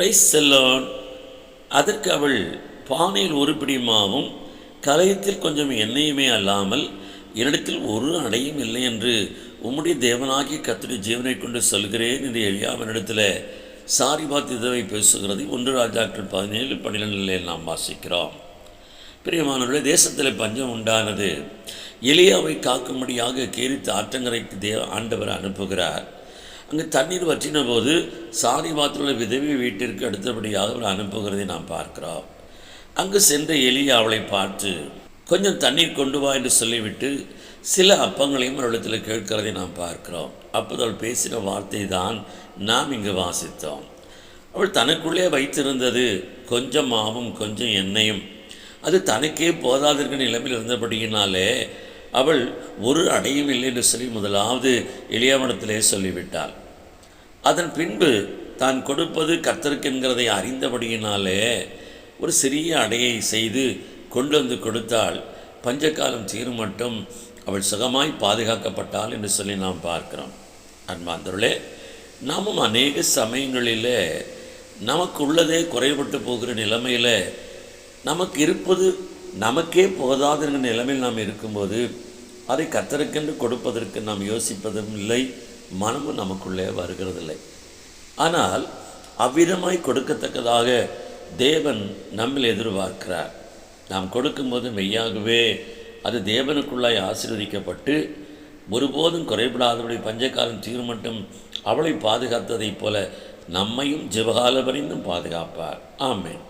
Price செல்லோன் அதற்கு அவள் பானையில் ஒரு பிடிமாவும் கலையத்தில் கலயத்தில் கொஞ்சம் எண்ணெயுமே அல்லாமல் என்னிடத்தில் ஒரு அடையும் இல்லை என்று உம்முடைய தேவனாகிய கத்திரி ஜீவனை கொண்டு சொல்கிறேன் என்று எளியாவனிடத்தில் சாரி இதவை பேசுகிறது. ஒன்று ராஜாக்கள் பதினேழு பன்னிரெண்டில் நாம் வாசிக்கிறோம். பிரியமானவர்களே தேசத்தில் பஞ்சம் உண்டானது. எளியாவை காக்கும்படியாக கேரித்து ஆற்றங்கரைக்கு தேவ ஆண்டவர் அனுப்புகிறார். அங்கு தண்ணீர் வற்றின போது சாரி பாத்திர விதவி வீட்டிற்கு அடுத்தபடியாக அவள் அனுப்புகிறதை நாம் பார்க்கிறோம். அங்கு சென்ற எலியா அவளை பார்த்து கொஞ்சம் தண்ணீர் கொண்டு வா என்று சொல்லிவிட்டு சில அப்பங்களையும் அவளிடத்தில் கேட்கிறதை நாம் பார்க்கிறோம். அப்போது அவள் பேசின வார்த்தை தான் நாம் இங்கு வாசித்தோம். அவள் தனக்குள்ளே வைத்திருந்தது கொஞ்சம் மாவும் கொஞ்சம் எண்ணெயும். அது தனக்கே போதாதிருக்கிற நிலைமையில் இருந்தபடியினாலே அவள் ஒரு அடையும் இல்லை என்று சொல்லி முதலாவது எளியவனத்திலே சொல்லிவிட்டாள். அதன் பின்பு தான் கொடுப்பது கர்த்தருக்கென்கிறதை அறிந்தபடியினாலே ஒரு சிறிய அடையை செய்து கொண்டு வந்து கொடுத்தாள். பஞ்சகாலம் தீரும் மட்டும் அவள் சுகமாய் பாதுகாக்கப்பட்டாள் என்று சொல்லி நாம் பார்க்கிறோம். அன்பாந்தருளே நாமும் அநேக சமயங்களில் நமக்கு உள்ளதே குறைபட்டு போகிற நிலைமையில் நமக்கு இருப்பது நமக்கே போதாதுங்கிற நிலைமையில் நாம் இருக்கும்போது அதை கத்தருக்கென்று கொடுப்பதற்கு நாம் யோசிப்பதும் இல்லை மனமும் நமக்குள்ளே வருகிறதில்லை. ஆனால் அவ்விதமாய் கொடுக்கத்தக்கதாக தேவன் நம்மில் எதிர்பார்க்கிறார். நாம் கொடுக்கும்போது மெய்யாகவே அது தேவனுக்குள்ளாய் ஆசீர்வதிக்கப்பட்டு ஒருபோதும் குறைபடாதபடி பஞ்சகாலம் தீர்மட்டும் அவளை பாதுகாத்ததைப் போல நம்மையும் ஜெபகால பாதுகாப்பார். ஆமேன்.